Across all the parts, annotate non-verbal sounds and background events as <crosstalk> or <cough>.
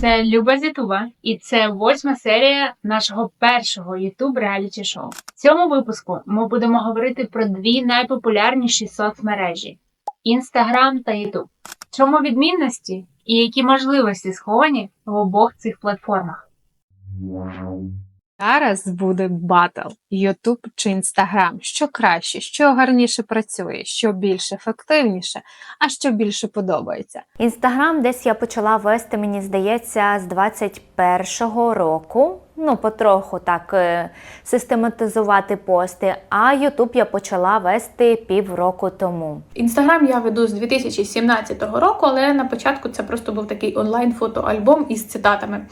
Це Люба з Ютуба, і це восьма серія нашого першого Ютуб реаліті шоу. В цьому випуску ми будемо говорити про дві найпопулярніші соцмережі: Інстаграм та Ютуб. Чому відмінності і які можливості сховані в обох цих платформах? Зараз буде батл Ютуб чи Інстаграм. Що краще, що гарніше працює, що більш ефективніше, а що більше подобається. Інстаграм десь я почала вести, мені здається, з 21-го року. Ну, потроху так е, систематизувати пости. А Ютуб я почала вести півроку тому. Інстаграм я веду з 2017 року, але на початку це просто був такий онлайн-фотоальбом із цитатами.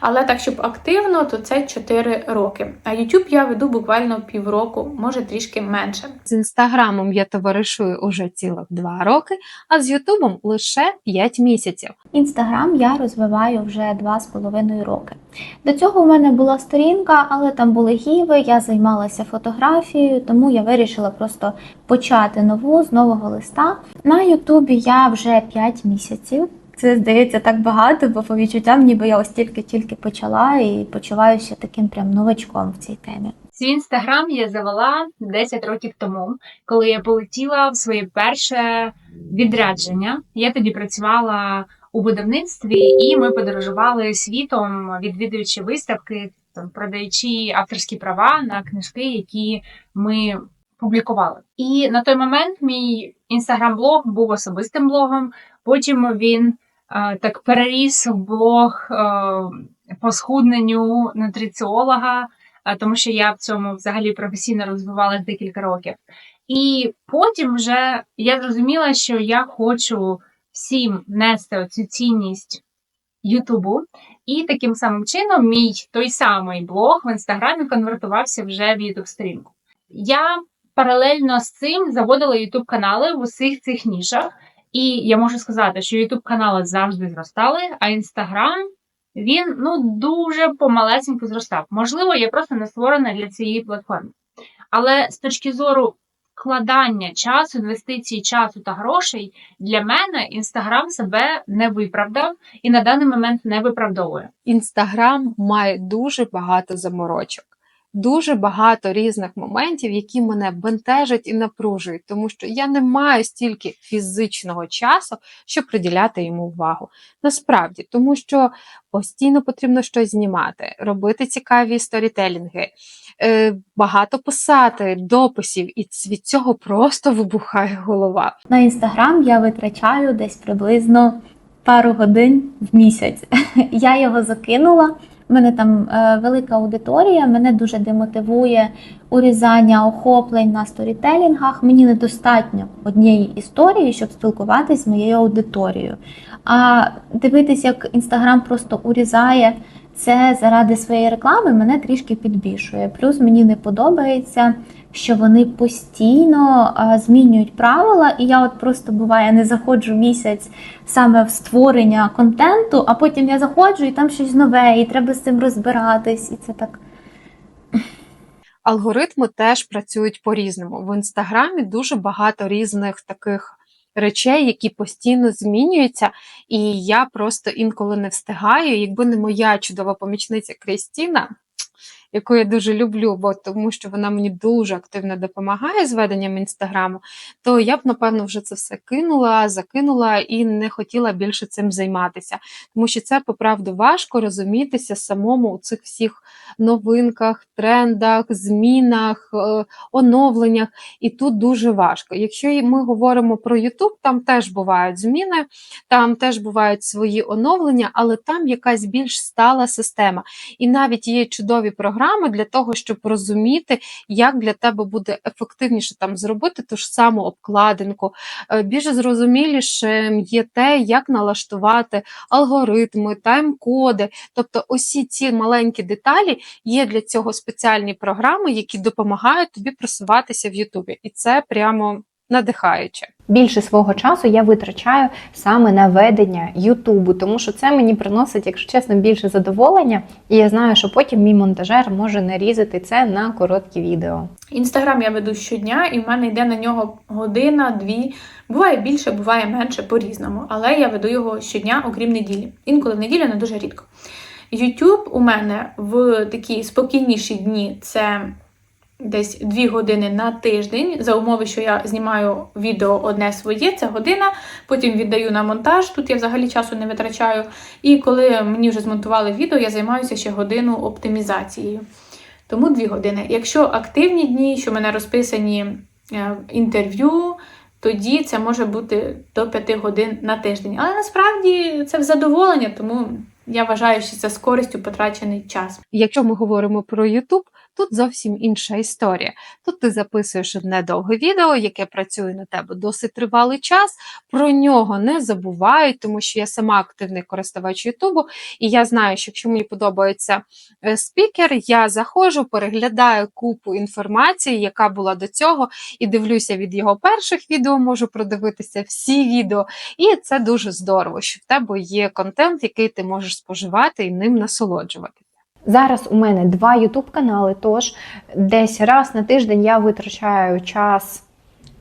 Але так, щоб активно, то це 4 роки. А YouTube я веду буквально півроку, може трішки менше. З інстаграмом я товаришую уже цілих два роки, а з Ютубом лише 5 місяців. Інстаграм я розвиваю вже два з половиною роки. До цього у мене була сторінка, але там були гіви, я займалася фотографією, тому я вирішила просто почати нову з нового листа. На Ютубі я вже 5 місяців. Це здається так багато, бо по відчуттям, ніби я ось тільки-тільки почала і почуваюся таким прям новачком в цій темі. Свій інстаграм я завела 10 років тому, коли я полетіла в своє перше відрядження. Я тоді працювала у видавництві, і ми подорожували світом, відвідуючи виставки, там продаючи авторські права на книжки, які ми публікували. І на той момент мій інстаграм-блог був особистим блогом. Потім він е, так переріс в блог е, по схудненню нутриціолога, е, тому що я в цьому взагалі професійно розвивалась декілька років. І потім вже я зрозуміла, що я хочу всім нести оцю цінність Ютубу. І таким самим чином мій той самий блог в інстаграмі конвертувався вже в Ютуб сторінку. Я паралельно з цим заводила Ютуб канали в усіх цих нішах. І я можу сказати, що Ютуб канали завжди зростали, а Інстаграм він ну дуже помалесенько зростав. Можливо, я просто не створена для цієї платформи. Але з точки зору вкладання часу, інвестиції часу та грошей, для мене Інстаграм себе не виправдав і на даний момент не виправдовує. Інстаграм має дуже багато заморочок. Дуже багато різних моментів, які мене бентежать і напружують, тому що я не маю стільки фізичного часу, щоб приділяти йому увагу. Насправді, тому що постійно потрібно щось знімати, робити цікаві сторітелінги, е, багато писати, дописів, і від цього просто вибухає голова. На інстаграм я витрачаю десь приблизно пару годин в місяць. <laughs> Я його закинула. У мене там е, велика аудиторія, мене дуже демотивує урізання охоплень на сторітелінгах. Мені недостатньо однієї історії, щоб спілкуватись з моєю аудиторією. А дивитись, як інстаграм просто урізає це заради своєї реклами, мене трішки підбішує. Плюс мені не подобається, що вони постійно змінюють правила, і я от просто буває не заходжу місяць саме в створення контенту, а потім я заходжу і там щось нове, і треба з цим розбиратись, і це так. Алгоритми теж працюють по-різному. В інстаграмі дуже багато різних таких речей, які постійно змінюються, і я просто інколи не встигаю. Якби не моя чудова помічниця Крістіна, яку я дуже люблю, бо тому що вона мені дуже активно допомагає з веденням інстаграму, то я б, напевно, вже це все кинула, закинула і не хотіла більше цим займатися. Тому що це, по правду, важко розумітися самому у цих всіх новинках, трендах, змінах, е, оновленнях. І тут дуже важко. Якщо ми говоримо про YouTube, там теж бувають зміни, там теж бувають свої оновлення, але там якась більш стала система. І навіть є чудові програми для того, щоб розуміти, як для тебе буде ефективніше там зробити ту ж саму обкладинку. Е, Більш зрозуміліше є те, як налаштувати алгоритми, тайм-коди. Тобто, усі ці маленькі деталі є для цього спеціальні програми, які допомагають тобі просуватися в Ютубі. І це прямо надихаюче. Більше свого часу я витрачаю саме на ведення Ютубу, тому що це мені приносить, якщо чесно, більше задоволення, і я знаю, що потім мій монтажер може нарізати це на короткі відео. Інстаграм я веду щодня, і в мене йде на нього година, дві. Буває більше, буває менше по-різному. Але я веду його щодня, окрім неділі. Інколи в неділю не дуже рідко. YouTube у мене в такі спокійніші дні це десь 2 години на тиждень, за умови, що я знімаю відео одне своє, це година, потім віддаю на монтаж. Тут я взагалі часу не витрачаю. І коли мені вже змонтували відео, я займаюся ще годину оптимізацією. Тому 2 години. Якщо активні дні, що в мене розписані е, інтерв'ю, тоді це може бути до 5 годин на тиждень. Але насправді це в задоволення, тому я вважаю, що це з користю потрачений час. Якщо ми говоримо про YouTube, тут зовсім інша історія. Тут ти записуєш одне довге відео, яке працює на тебе досить тривалий час. Про нього не забувають, тому що я сама активний користувач Ютубу, і я знаю, що якщо мені подобається е, спікер, я заходжу, переглядаю купу інформації, яка була до цього, і дивлюся від його перших відео, можу продивитися всі відео. І це дуже здорово, що в тебе є контент, який ти можеш споживати і ним насолоджуватися. Зараз у мене два YouTube канали, тож десь раз на тиждень я витрачаю час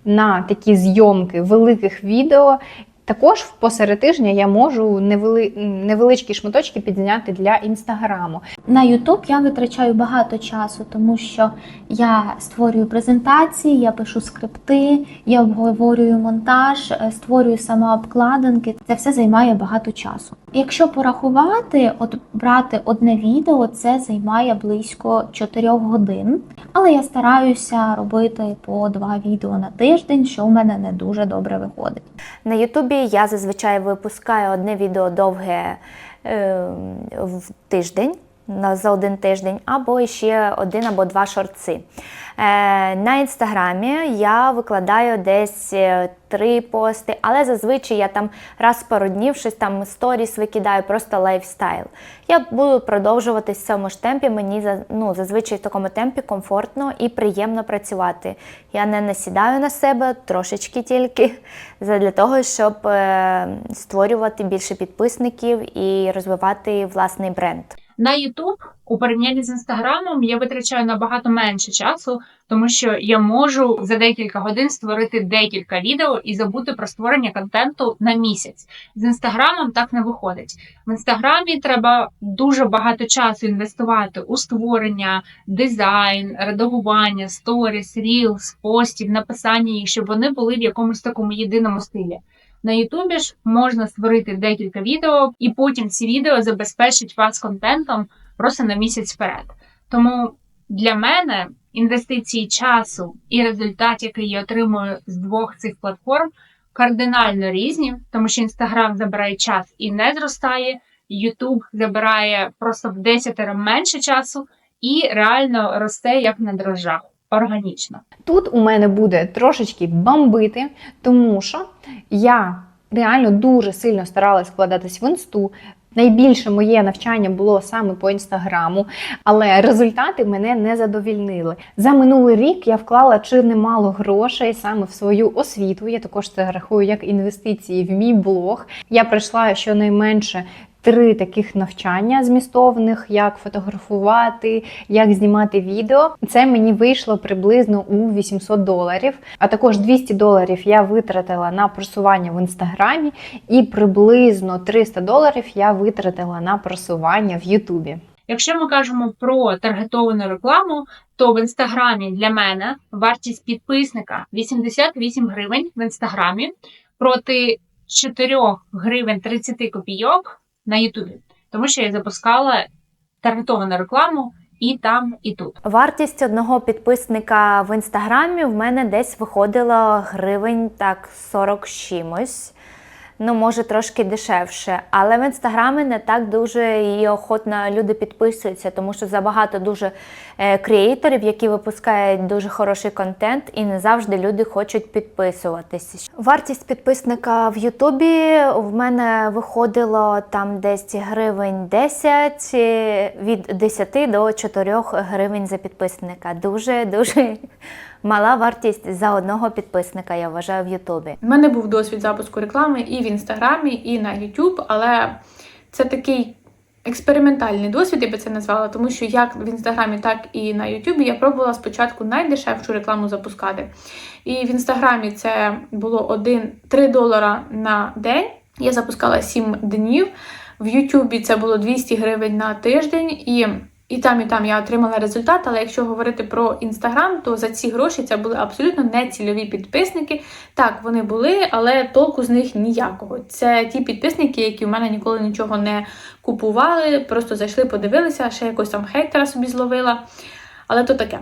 на такі зйомки великих відео. Також посеред тижня я можу невели... невеличкі шматочки підзняти для інстаграму. На YouTube я витрачаю багато часу, тому що я створюю презентації, я пишу скрипти, я обговорюю монтаж, е, створюю сама обкладинки. Це все займає багато часу. Якщо порахувати, от брати одне відео, це займає близько 4 годин. Але я стараюся робити по два відео на тиждень, що в мене не дуже добре виходить. На Ютубі я зазвичай випускаю одне відео довге е, в тиждень. За один тиждень, або ще один або два шорти. Е, на інстаграмі я викладаю десь е, три пости, але зазвичай я там раз пару днів щось там сторіс викидаю, просто лайфстайл. Я буду продовжувати в цьому ж темпі. Мені ну, зазвичай в такому темпі комфортно і приємно працювати. Я не насідаю на себе трошечки тільки <laughs> для того, щоб е, створювати більше підписників і розвивати власний бренд. На YouTube у порівнянні з інстаграмом я витрачаю набагато менше часу, тому що я можу за декілька годин створити декілька відео і забути про створення контенту на місяць. З інстаграмом так не виходить. В інстаграмі треба дуже багато часу інвестувати у створення, дизайн, редагування, сторіс, рілс, постів, написання їх, щоб вони були в якомусь такому єдиному стилі. На Ютубі ж можна створити декілька відео, і потім ці відео забезпечать вас контентом просто на місяць вперед. Тому для мене інвестиції часу і результат, який я отримую з двох цих платформ, кардинально різні, тому що Інстаграм забирає час і не зростає, Ютуб забирає просто в 10 менше часу і реально росте як на дрожжах, органічно. Тут у мене буде трошечки бомбити, тому що я реально дуже сильно старалась вкладатись в інсту. Найбільше моє навчання було саме по інстаграму, але результати мене не задовільнили. За минулий рік я вклала чи немало грошей саме в свою освіту. Я також це рахую як інвестиції в мій блог. Я пройшла щонайменше три таких навчання змістовних, як фотографувати, як знімати відео. Це мені вийшло приблизно у 800 доларів. А також 200 доларів я витратила на просування в інстаграмі, і приблизно 300 доларів я витратила на просування в Ютубі. Якщо ми кажемо про таргетовану рекламу, то в інстаграмі для мене вартість підписника 88 гривень в інстаграмі проти 4 гривень 30 копійок на Ютубі, тому що я запускала таргетовану рекламу і там, і тут. Вартість одного підписника в інстаграмі в мене десь виходила гривень так 40 чимось. Ну, може, трошки дешевше. Але в інстаграмі не так дуже і охотно люди підписуються, тому що забагато дуже е, креаторів, які випускають дуже хороший контент, і не завжди люди хочуть підписуватися. Вартість підписника в Ютубі в мене виходило там десь гривень 10, е, від 10 до 4 гривень за підписника. Дуже дуже Мала вартість за одного підписника, я вважаю, в Ютубі. У мене був досвід запуску реклами і в інстаграмі, і на YouTube, але це такий експериментальний досвід, я би це назвала, тому що як в інстаграмі, так і на Ютубі я пробувала спочатку найдешевшу рекламу запускати. І в інстаграмі це було 1, 3 долара на день. Я запускала 7 днів. В Ютубі це було 200 гривень на тиждень. І і там, і там я отримала результат, але якщо говорити про інстаграм, то за ці гроші це були абсолютно не цільові підписники. Так, вони були, але толку з них ніякого. Це ті підписники, які в мене ніколи нічого не купували, просто зайшли, подивилися, ще якось там хейтера собі зловила. Але то таке.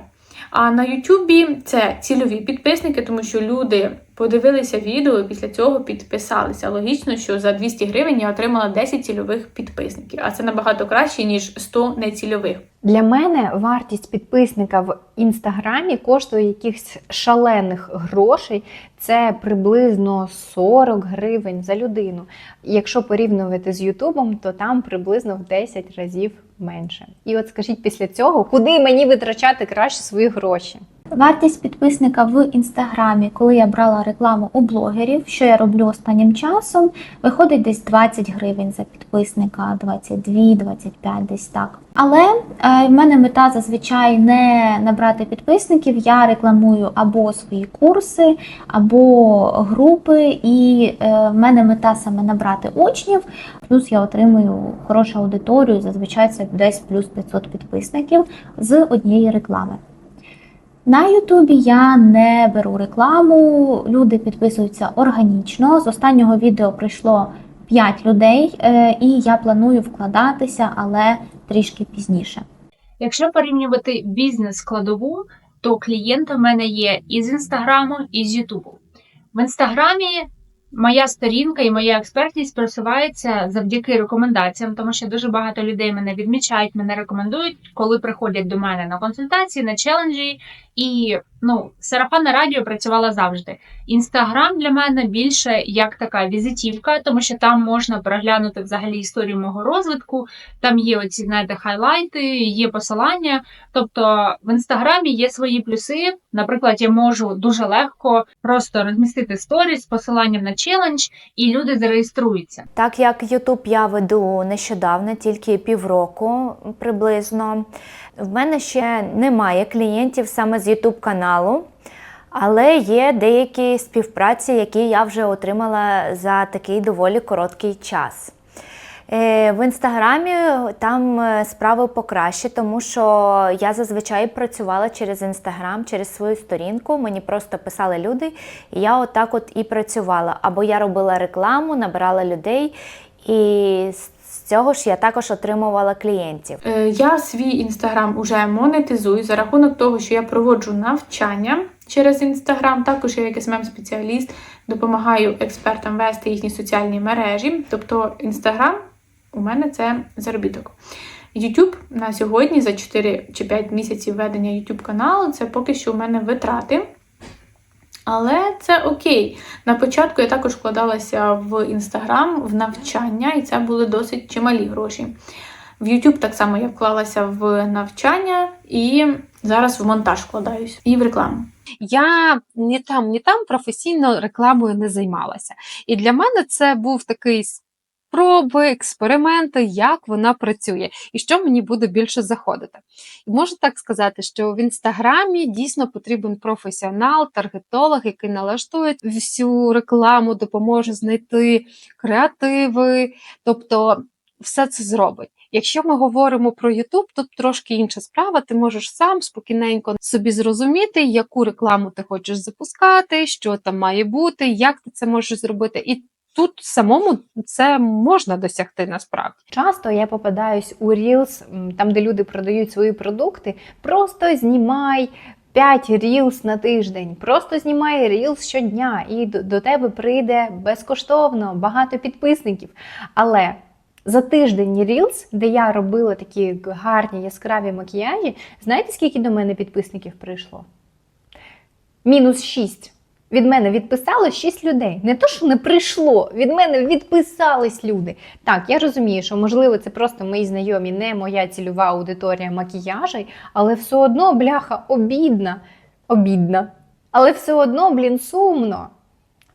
А на Ютубі це цільові підписники, тому що люди подивилися відео і після цього підписалися. Логічно, що за 200 гривень я отримала 10 цільових підписників, а це набагато краще, ніж 100 нецільових. Для мене вартість підписника в інстаграмі коштує якихось шалених грошей. Це приблизно 40 гривень за людину. Якщо порівнювати з Ютубом, то там приблизно в 10 разів менше. І от скажіть після цього, куди мені витрачати краще свої гроші? Вартість підписника в інстаграмі, коли я брала рекламу у блогерів, що я роблю останнім часом, виходить десь 20 гривень за підписника, 22, 25, десь так. Але е, в мене мета зазвичай не набрати підписників. Я рекламую або свої курси, або групи, і е, в мене мета саме набрати учнів. Плюс я отримую хорошу аудиторію. Зазвичай це десь плюс 500 підписників з однієї реклами. На Ютубі я не беру рекламу, люди підписуються органічно. З останнього відео прийшло 5 людей, е, і я планую вкладатися, але трішки пізніше. Якщо порівнювати бізнес-складову, то клієнти в мене є і з інстаграму, і з Ютубу. В інстаграмі моя сторінка і моя експертність просувається завдяки рекомендаціям, тому що дуже багато людей мене відмічають, мене рекомендують, коли приходять до мене на консультації, на челенджі. І ну, сарафанне радіо працювала завжди. Інстаграм для мене більше як така візитівка, тому що там можна переглянути взагалі історію мого розвитку. Там є оці знаєте, хайлайти, є посилання. Тобто в інстаграмі є свої плюси. Наприклад, я можу дуже легко просто розмістити сторіс з посиланням на челендж, і люди зареєструються. Так як Ютуб я веду нещодавно, тільки півроку приблизно. В мене ще немає клієнтів саме з Ютуб каналу, але є деякі співпраці, які я вже отримала за такий доволі короткий час. Е, В інстаграмі там е, справи покраще, тому що я зазвичай працювала через інстаграм, через свою сторінку. Мені просто писали люди, і я отак от і працювала. Або я робила рекламу, набирала людей, і з цього ж я також отримувала клієнтів. Е, Я свій інстаграм уже монетизую за рахунок того, що я проводжу навчання через інстаграм. Також я як smm спеціаліст допомагаю експертам вести їхні соціальні мережі. Тобто інстаграм у мене це заробіток. YouTube на сьогодні за 4 чи 5 місяців ведення YouTube каналу це поки що у мене витрати. Але це окей. На початку я також вкладалася в інстаграм, в навчання, і це були досить чималі гроші. В YouTube так само я вклалася в навчання і зараз в монтаж вкладаюсь і в рекламу. Я ні там, ні там професійно рекламою не займалася. І для мене це був такий спроби, експерименти, як вона працює і що мені буде більше заходити. І можу так сказати, що в інстаграмі дійсно потрібен професіонал, таргетолог, який налаштує всю рекламу, допоможе знайти креативи, тобто все це зробить. Якщо ми говоримо про YouTube, тут трошки інша справа. Ти можеш сам спокійненько собі зрозуміти, яку рекламу ти хочеш запускати, що там має бути, як ти це можеш зробити. І тут самому це можна досягти насправді. Часто я попадаюсь у Reels, там, де люди продають свої продукти, просто знімай. 5 рілс на тиждень, просто знімай рілс щодня, і до, до тебе прийде безкоштовно багато підписників. Але за тиждень Reels, де я робила такі гарні яскраві макіяжі, знаєте, скільки до мене підписників прийшло? Мінус 6. Від мене відписалось 6 людей. Не то, що не прийшло, від мене відписались люди. Так, я розумію, що можливо це просто мої знайомі, не моя цільова аудиторія макіяжей, але все одно бляха обідна. обідно. Але все одно, блін, сумно.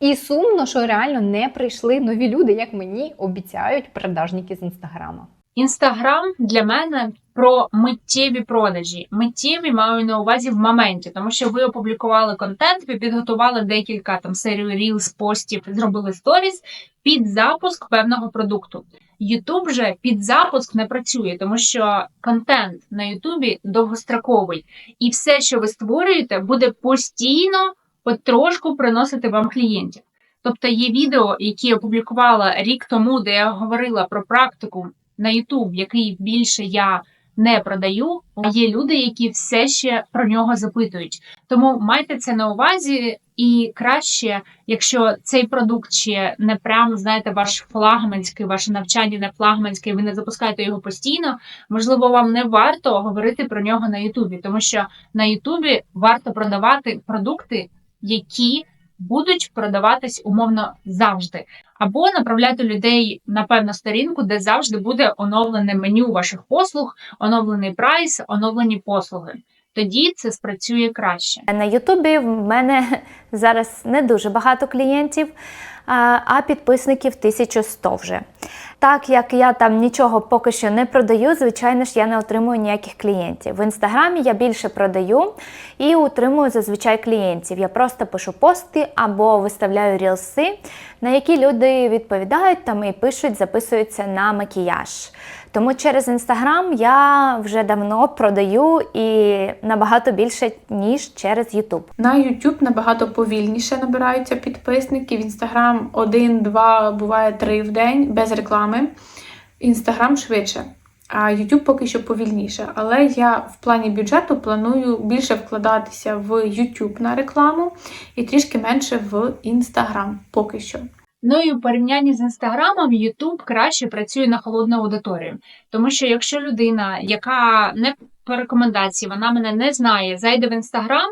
І сумно, що реально не прийшли нові люди, як мені обіцяють продажники з інстаграма. Інстаграм для мене про миттєві продажі. Миттєві маю на увазі в моменті, тому що ви опублікували контент, ви підготували декілька там серію Reels, постів, зробили сторіс під запуск певного продукту. Ютуб же під запуск не працює, тому що контент на Ютубі довгостроковий, і все, що ви створюєте, буде постійно потрошку приносити вам клієнтів. Тобто є відео, які я опублікувала рік тому, де я говорила про практику на YouTube, який більше я не продаю. А є люди, які все ще про нього запитують. Тому майте це на увазі, і краще, якщо цей продукт ще не прям знаєте, ваш флагманський, ваше навчання не флагманське, ви не запускаєте його постійно. Можливо, вам не варто говорити про нього на Ютубі, тому що на Ютубі варто продавати продукти, які будуть продаватись умовно завжди або направляти людей на певну сторінку, де завжди буде оновлене меню ваших послуг, оновлений прайс, оновлені послуги. Тоді це спрацює краще. На Ютубі в мене <laughs> зараз не дуже багато клієнтів, а підписників 1100 вже. Так як я там нічого поки що не продаю, звичайно ж, я не отримую ніяких клієнтів. В інстаграмі я більше продаю і утримую зазвичай клієнтів. Я просто пишу пости або виставляю рілси, на які люди відповідають там і пишуть, записуються на макіяж. Тому через інстаграм я вже давно продаю і набагато більше, ніж через Ютуб. На YouTube набагато повільніше набираються підписники. В Instagram один, два, буває три в день без реклами. Інстаграм швидше. А YouTube поки що повільніше. Але я в плані бюджету планую більше вкладатися в YouTube на рекламу і трішки менше в Instagram поки що. Ну і у порівнянні з інстаграмом, YouTube краще працює на холодну аудиторію. Тому що якщо людина, яка не по рекомендації, вона мене не знає, зайде в інстаграм,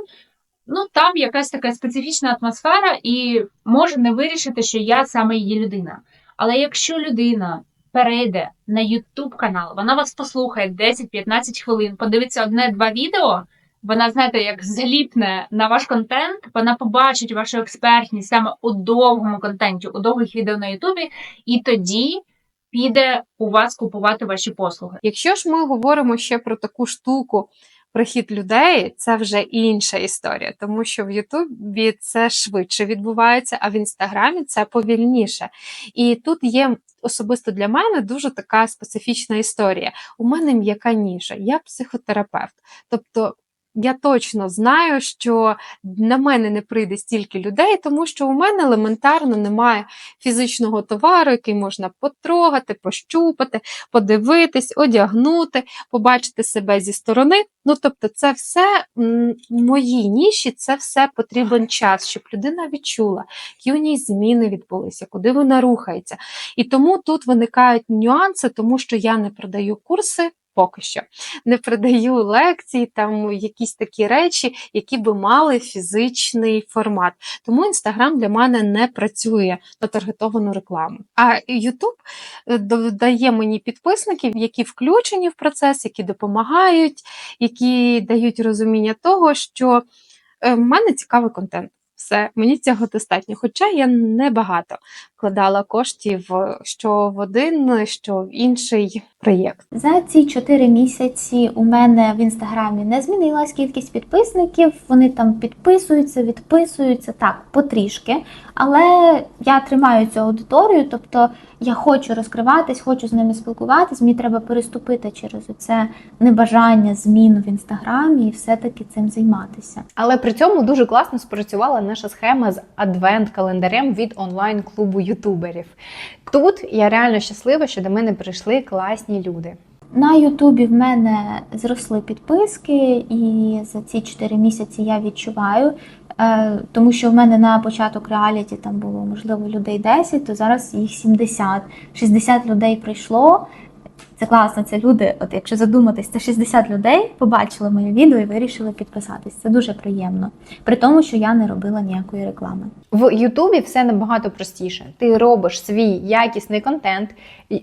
ну там якась така специфічна атмосфера, і може не вирішити, що я саме її людина. Але якщо людина перейде на YouTube канал, вона вас послухає 10-15 хвилин, подивиться одне-два відео. Вона, знаєте, як заліпне на ваш контент, вона побачить вашу експертність саме у довгому контенті, у довгих відео на Ютубі, і тоді піде у вас купувати ваші послуги. Якщо ж ми говоримо ще про таку штуку, прихід людей, це вже інша історія, тому що в Ютубі це швидше відбувається, а в інстаграмі це повільніше. І тут є особисто для мене дуже така специфічна історія. У мене м'яка ніша, я психотерапевт. Тобто я точно знаю, що на мене не прийде стільки людей, тому що у мене елементарно немає фізичного товару, який можна потрогати, пощупати, подивитись, одягнути, побачити себе зі сторони. Ну, тобто, це все в моїй ніші, це все потрібен час, щоб людина відчула, які у ній зміни відбулися, куди вона рухається. І тому тут виникають нюанси, тому що я не продаю курси. Поки що не продаю лекції, там якісь такі речі, які би мали фізичний формат. Тому інстаграм для мене не працює на таргетовану рекламу. А Ютуб дає мені підписників, які включені в процес, які допомагають, які дають розуміння того, що е, в мене цікавий контент. Все, мені цього достатньо. Хоча я небагато вкладала коштів що в один, що в інший проєкт. За ці 4 місяці у мене в інстаграмі не змінилась кількість підписників. Вони там підписуються, відписуються так потрішки. Але я тримаю цю аудиторію, тобто я хочу розкриватись, хочу з ними спілкуватись. Мені треба переступити через це небажання змін в інстаграмі і все-таки цим займатися. Але при цьому дуже класно спрацювала наша схема з адвент-календарем від онлайн-клубу ютуберів. Тут я реально щаслива, що до мене прийшли класні люди. На Ютубі в мене зросли підписки, і за ці 4 місяці я відчуваю, тому що в мене на початок реаліті там було можливо людей 10, то зараз їх 70. 60 людей прийшло. Це класно, це люди. От якщо задуматись, це 60 людей побачили моє відео і вирішили підписатись. Це дуже приємно. При тому, що я не робила ніякої реклами. В Ютубі все набагато простіше. Ти робиш свій якісний контент.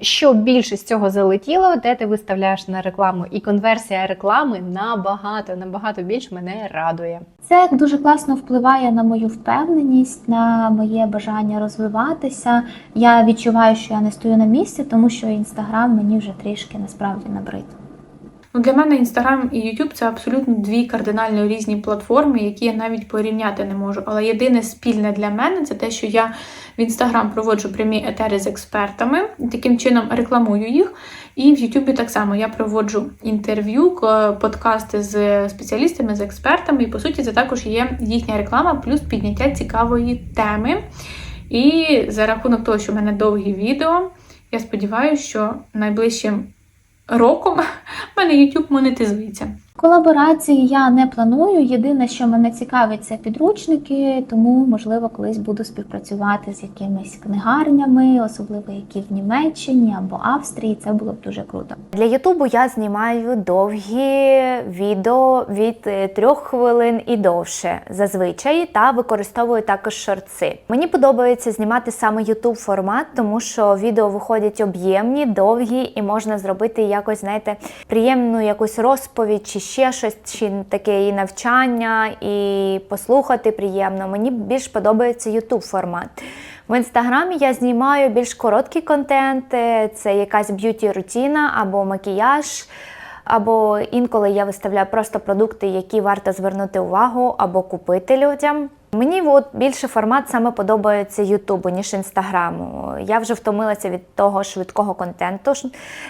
Що більше з цього залетіло, де ти виставляєш на рекламу, і конверсія реклами набагато, набагато більш мене радує. Це дуже класно впливає на мою впевненість, на моє бажання розвиватися. Я відчуваю, що я не стою на місці, тому що інстаграм мені вже трішки насправді набрид. Ну, для мене Instagram і YouTube це абсолютно дві кардинально різні платформи, які я навіть порівняти не можу. Але єдине спільне для мене це те, що я в Instagram проводжу прямі етери з експертами, таким чином рекламую їх. І в Ютубі так само я проводжу інтерв'ю, подкасти з спеціалістами, з експертами. І по суті, це також є їхня реклама, плюс підняття цікавої теми. І за рахунок того, що в мене довгі відео, я сподіваюся, що найближчим роком <laughs> в мене YouTube монетизується. Колаборації я не планую. Єдине, що мене цікавить, це підручники, тому можливо колись буду співпрацювати з якимись книгарнями, особливо які в Німеччині або Австрії. Це було б дуже круто. Для Ютубу я знімаю довгі відео від е, трьох хвилин і довше зазвичай, та використовую також шорти. Мені подобається знімати саме Ютуб формат, тому що відео виходять об'ємні, довгі, і можна зробити якось, знаєте, приємну якусь розповідь чи ще щось, чи таке і навчання, і послухати приємно. Мені більш подобається youtube формат. В інстаграмі я знімаю більш короткий контент, це якась б'юті рутіна або макіяж. Або інколи я виставляю просто продукти, які варто звернути увагу або купити людям. Мені от більше формат саме подобається Ютубу, ніж Інстаграму. Я вже втомилася від того швидкого контенту,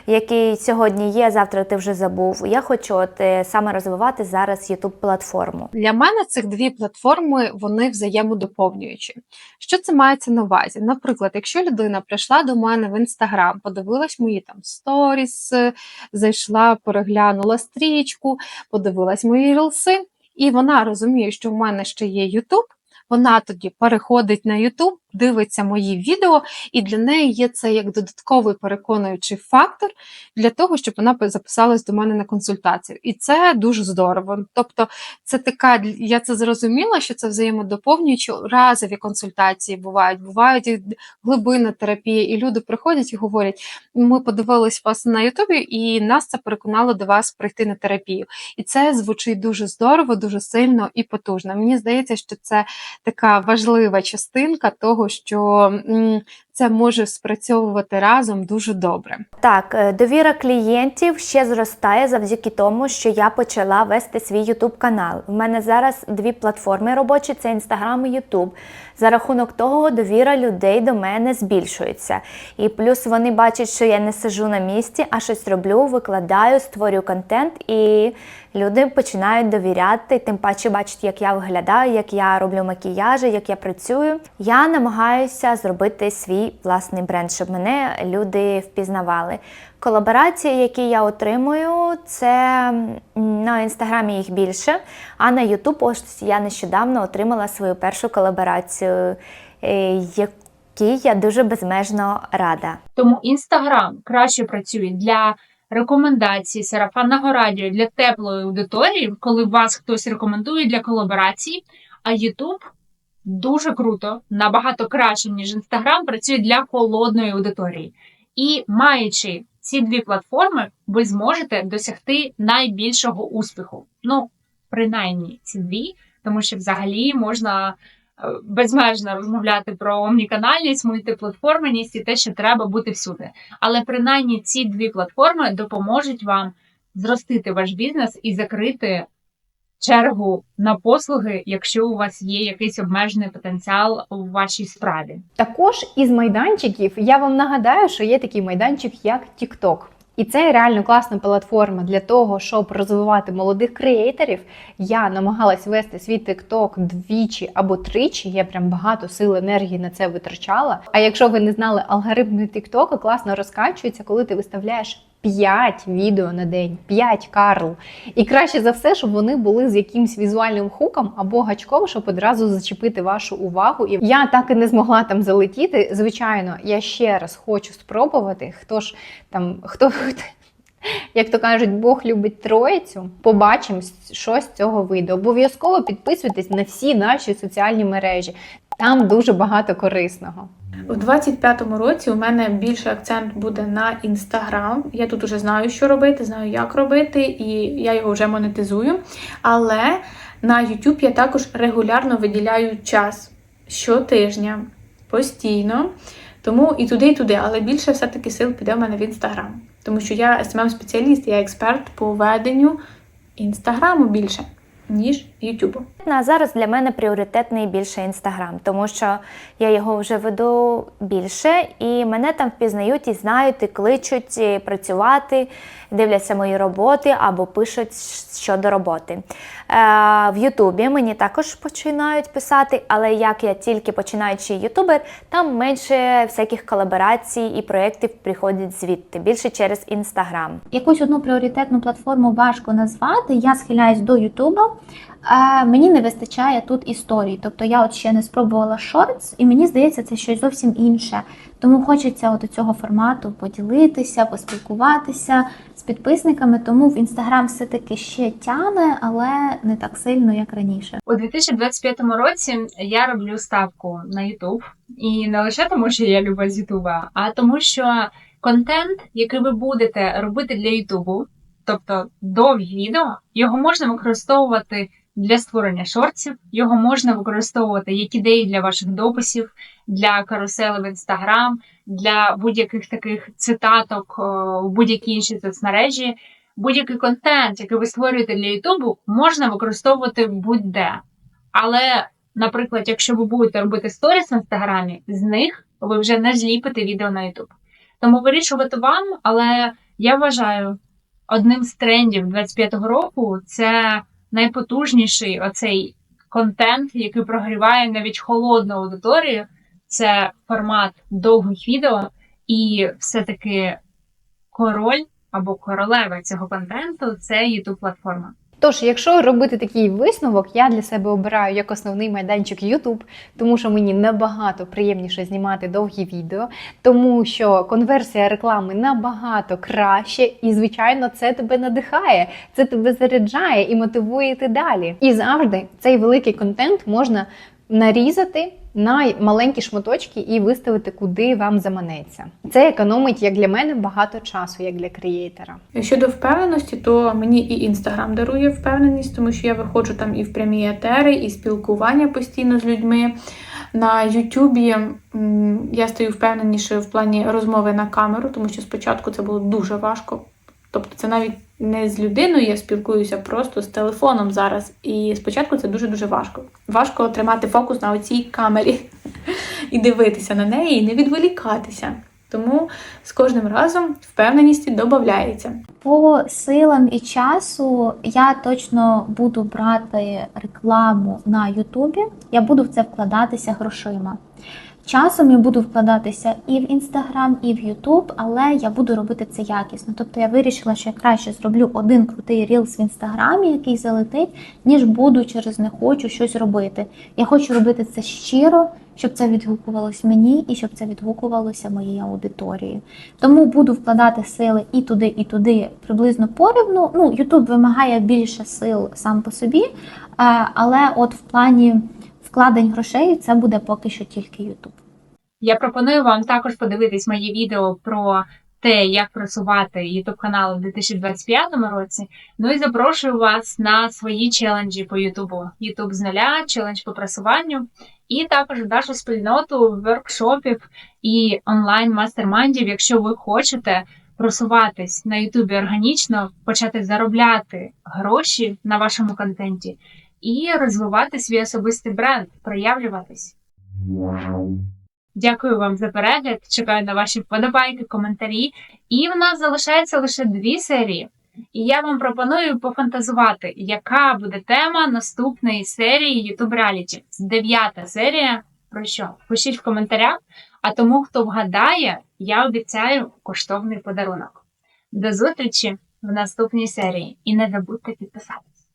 який сьогодні є, завтра ти вже забув. Я хочу от е, саме розвивати зараз Ютуб платформу. Для мене цих дві платформи вони взаємодоповнюючі. Що це мається на увазі? Наприклад, якщо людина прийшла до мене в інстаграм, подивилась мої там сторіс, е, зайшла, переглянула стрічку, подивилась мої рілси, і вона розуміє, що в мене ще є Ютуб. Вона тоді переходить на YouTube, дивиться мої відео, і для неї є це як додатковий переконуючий фактор для того, щоб вона записалась до мене на консультацію. І це дуже здорово. Тобто, це така, я це зрозуміла, що це взаємодоповнюючі разові консультації бувають, бувають і глибинна терапія, і люди приходять і говорять: ми подивились вас на Ютубі, і нас це переконало до вас прийти на терапію. І це звучить дуже здорово, дуже сильно і потужно. Мені здається, що це така важлива частинка того, що м, це може спрацьовувати разом дуже добре. Так, е, довіра клієнтів ще зростає завдяки тому, що я почала вести свій YouTube канал. В мене зараз дві платформи робочі: це Instagram і YouTube. За рахунок того, довіра людей до мене збільшується. І плюс вони бачать, що я не сижу на місці, а щось роблю, викладаю, створюю контент, і люди починають довіряти, тим паче бачать, як я виглядаю, як я роблю макіяжі, як я працюю. Я намагаюся зробити свій власний бренд, щоб мене люди впізнавали. Колаборації, які я отримую, це на інстаграмі їх більше. А на Ютуб ось я нещодавно отримала свою першу колаборацію, е, якій я дуже безмежно рада. Тому Інстаграм краще працює для рекомендацій, сарафанного радіо для теплої аудиторії, коли вас хтось рекомендує для колаборацій. А Ютуб дуже круто, набагато краще, ніж Інстаграм, працює для холодної аудиторії. І маючи ці дві платформи, ви зможете досягти найбільшого успіху. Ну, принаймні ці дві, тому що взагалі можна е, безмежно розмовляти про омніканальність, мультиплатформеність і те, що треба бути всюди. Але принаймні ці дві платформи допоможуть вам зростити ваш бізнес і закрити чергу на послуги, якщо у вас є якийсь обмежений потенціал у вашій справі. Також із майданчиків я вам нагадаю, що є такий майданчик, як TikTok. І це реально класна платформа для того, щоб розвивати молодих креаторів. Я намагалась вести свій TikTok двічі або тричі. Я прям багато сил енергії на це витрачала. А якщо ви не знали, алгоритми TikTok класно розкачуються, коли ти виставляєш 5 відео на день, 5 карл. І краще за все, щоб вони були з якимсь візуальним хуком або гачком, щоб одразу зачепити вашу увагу. І я так і не змогла там залетіти. Звичайно, я ще раз хочу спробувати. Хто ж там, хто. Як то кажуть, Бог любить троїцю. Побачимо, що з цього вийде. Обов'язково підписуйтесь на всі наші соціальні мережі. Там дуже багато корисного. У 25-му році у мене більше акцент буде на інстаграм. Я тут уже знаю, що робити, знаю, як робити, і я його вже монетизую. Але на YouTube я також регулярно виділяю час щотижня, постійно. Тому і туди, і туди, але більше все-таки сил піде в мене в інстаграм. Тому що я smm спеціаліст я експерт по веденню інстаграму більше, ніж Ютубу. А зараз для мене пріоритетний більше інстаграм, тому що я його вже веду більше, і мене там впізнають і знають, і кличуть і працювати, дивляться мої роботи або пишуть щодо роботи. Е, в Ютубі мені також починають писати, але як я тільки починаючий ютубер, там менше всяких колаборацій і проєктів приходять звідти, більше через інстаграм. Якусь одну пріоритетну платформу важко назвати. Я схиляюсь до Ютуба. Е, мені не вистачає тут історій. Тобто я от ще не спробувала шортс, і мені здається, це щось зовсім інше. Тому хочеться от цього формату поділитися, поспілкуватися з підписниками. Тому в інстаграм все-таки ще тяне, але не так сильно, як раніше. У 2025 році я роблю ставку на YouTube. І не лише тому, що я люблю з Ютуба, а тому, що контент, який ви будете робити для Ютубу, тобто довгі відео, його можна використовувати для створення шортів, його можна використовувати як ідеї для ваших дописів, для карусели в інстаграм, для будь-яких таких цитаток о, в будь-якій іншій соцмережі. Будь-який контент, який ви створюєте для Ютубу, можна використовувати будь-де. Але, наприклад, якщо ви будете робити сторіс в інстаграмі, з них ви вже не зліпите відео на Ютуб. Тому вирішувати вам, але я вважаю, одним з трендів 25-го року це найпотужніший оцей контент, який прогріває навіть холодну аудиторію. Це формат довгих відео, і все-таки король або королева цього контенту це youtube платформа. Тож, якщо робити такий висновок, я для себе обираю як основний майданчик YouTube, тому що мені набагато приємніше знімати довгі відео, тому що конверсія реклами набагато краще, і, звичайно, це тебе надихає, це тебе заряджає і мотивує йти далі. І завжди цей великий контент можна нарізати на маленькі шматочки і виставити, куди вам заманеться. Це економить як для мене багато часу, як для креатора. Щодо впевненості, то мені і інстаграм дарує впевненість, тому що я виходжу там і в прямі етери, і спілкування постійно з людьми. На Ютубі я стаю впевненішою в плані розмови на камеру, тому що спочатку це було дуже важко. Тобто це навіть не з людиною я спілкуюся, просто з телефоном зараз. І спочатку це дуже-дуже важко. Важко тримати фокус на оцій камері <laughs> і дивитися на неї, і не відволікатися. Тому з кожним разом впевненість додається. По силам і часу я точно буду брати рекламу на Ютубі. Я буду в це вкладатися грошима. Часом я буду вкладатися і в інстаграм, і в Ютуб, але я буду робити це якісно. Тобто я вирішила, що я краще зроблю один крутий рілс в інстаграмі, який залетить, ніж буду через не хочу щось робити. Я хочу робити це щиро, щоб це відгукувалось мені і щоб це відгукувалося моїй аудиторії. Тому буду вкладати сили і туди, і туди приблизно порівну. Ну, Ютуб вимагає більше сил сам по собі, е, але от в плані вкладень грошей це буде поки що тільки Ютуб. Я пропоную вам також подивитись моє відео про те, як просувати YouTube канал у 2025 році. Ну і запрошую вас на свої челенджі по Ютубу. YouTube з нуля, челендж по просуванню, і також в нашу спільноту воркшопів і онлайн мастермайндів, якщо ви хочете просуватись на Ютубі органічно, почати заробляти гроші на вашому контенті і розвивати свій особистий бренд, проявлюватись. Дякую вам за перегляд. Чекаю на ваші вподобайки, коментарі. І в нас залишається лише дві серії. І я вам пропоную пофантазувати, яка буде тема наступної серії YouTube Reality. Дев'ята серія. Про що? Пишіть в коментарях. А тому, хто вгадає, я обіцяю коштовний подарунок. До зустрічі в наступній серії. І не забудьте підписатися.